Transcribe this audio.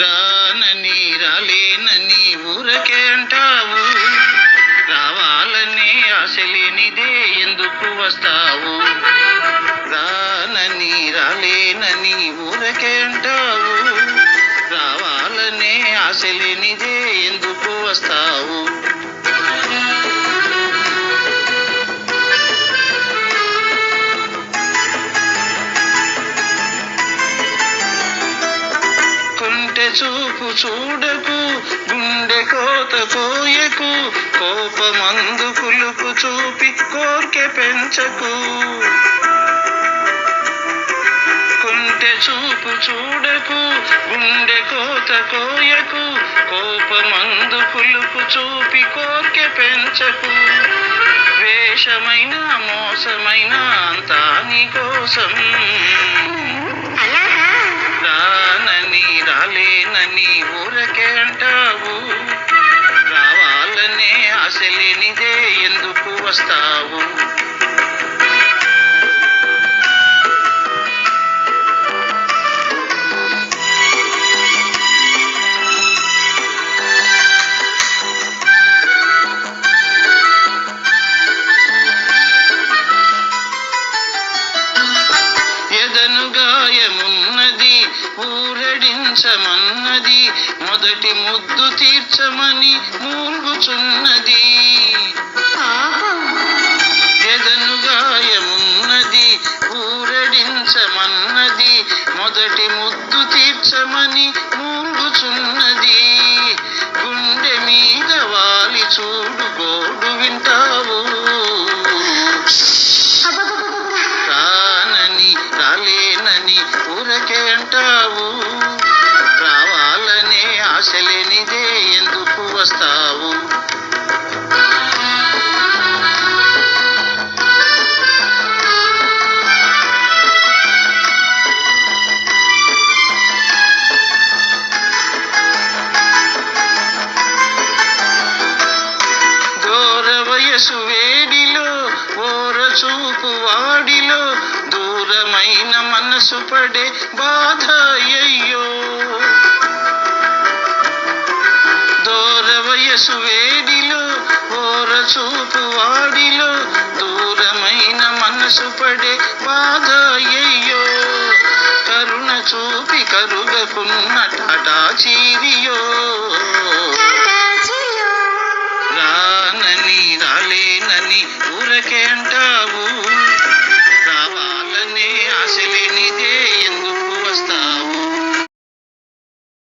రానని రాలేనని ఊరకే అంటావు రావాలనే ఆశ లేనిదే ఎందుకు వస్తావు? రానని రాలేనని ఊరకే అంటావు రావాలనే ఆశ లేనిదే ఎందుకు వస్తావు? చూపు చూడకు గుండె కోత కోయకు కోపమందు కులుపు చూపి కోర్కె పెంచకు. కుంటె చూపు చూడకు గుండె కోత కోయకు కోపమందు కులుపు చూపి కోర్కె పెంచకు. వేషమైన మోసమైన అంతా నీ కోసం నీ ఊరకే అంటావు రావాలనే అసలేనిదే ఎందుకు వస్తావు? ఊరడించమన్నది మొదటి ముద్దు తీర్చమని మూల్గుచున్నది. ఎదను గాయమున్నది ఊరడించమన్నది మొదటి ముద్దు తీర్చమని మూల్గుచున్నది. గుండె మీద వాలి చూడు గోడు వింటావు. రానని రాలేనని ఊరకే అంటావు. వయసు వేడిలో ఓర చూపు వాడిలో దూరమైన మనసు పడే బాధ అయ్యో దూర వయసు వేడిలో ఓర చూపు వాడిలో దూరమైన మనసు పడే బాధ అయ్యో కరుణ చూపి కరుగకున్న టాటా చీరియో చెయ్యో. నాలేనని ఊరకే అంటావు